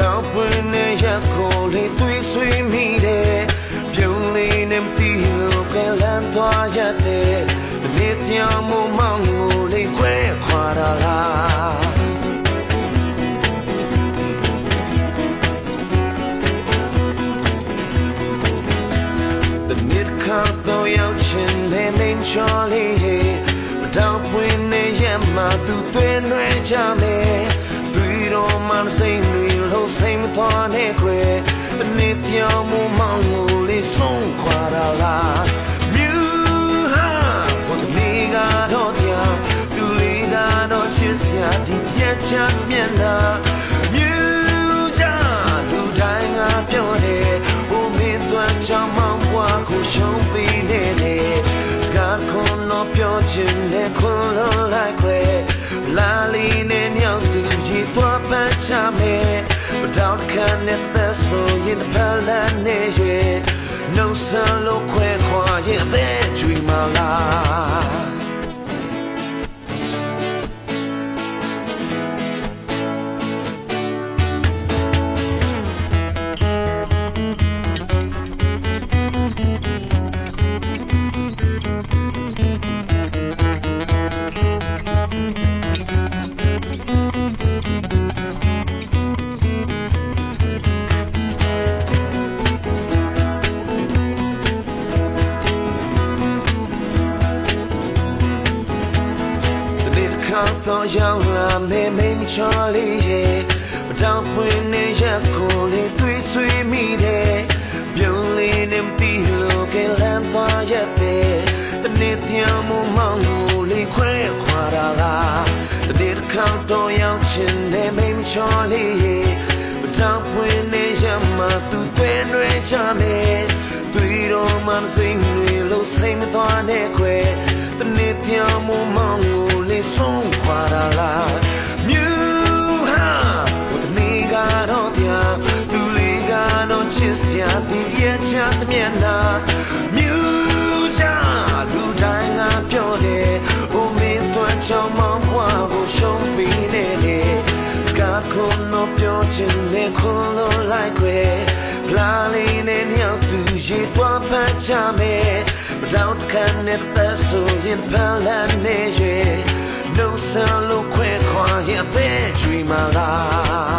တောင်ပွင့်နေရကိုလေးသွေးဆွေးမိတယ်ပြုံးလေးနဲ့မတီးလို့ကလန်သွားရတဲ့ဒီနေ့ပြောင်းမှုမောင်းကိုလေးခွဲခွာတာလား The mid cut though young chin they main charlie မတောင်ပွင့်နေရမှာသူသွင်းလွှဲကြမယ်ပြီးတော့မှစိတ်တွေလို့ စိတ်မသွားနဲ့ခွဲတနေ့ပြောင်းမှုမောင်းကိုလေးဆုံးခွာတာလားမြူဟာဘုံနေကတော့တရားသူလေးကတော့ချစ်စရာဒီပြတ်ချမျက်နှာမြူကြလူတိုင်းကပြောတယ်ဘုံမင်းသွမ်းချောင်းမောင်းဘွားကိုရှုံးပြီးနေတယ်စကားခွန်တော့ပြောချင်တဲ့ခွန်လို့လိုက်ခွဲလာလီနဲ့ညောင်သူကြီးသွားပန်းချမယ် မတောင်းခံတဲ့သက်ဆိုရင်ဖလန်နေရဲ့နှုတ်ဆက်လို့ခွဲခွာရဲ့အသက်ကြွေမလား big car though young la me me Charlie yeah မတောင်ပွင့်နေရကိုလေးတွေးဆွေးမိတယ်ပြုံးလေးနဲ့မတီးလို့ကလန်သွားရတဲ့တနေ့ပြောင်းမှုမောင်းကိုလေးခွဲခွာတာလား The big car though young chin နဲ့ me Charlie yeah မတောင်ပွင့်နေရမှာသူတွင်တွင်ချမယ်တွေ့တော့မှစိတ်တွေလို့စိတ် စ်စရာဒီပြည့်ချတဲ့မျက်နှာမြူကြလူတိုင်းကပြောတယ်ဘုံမင်းသွမ်းချောင်းမောင်းဘွားကိုရှုံးပြီးနေတယ်စကားခုနပြောချင်တဲ့ခွန်လို့လိုက်ခွဲလာလေးနဲ့မြောက်သူရေသွားပန်းချမယ်မတောင်းခံတဲ့သက်ဆိုရင်ဖန်လန်းနေရဲ့ No sound လို့ခွဲခွာရဲ့အသက်ကြွေမလား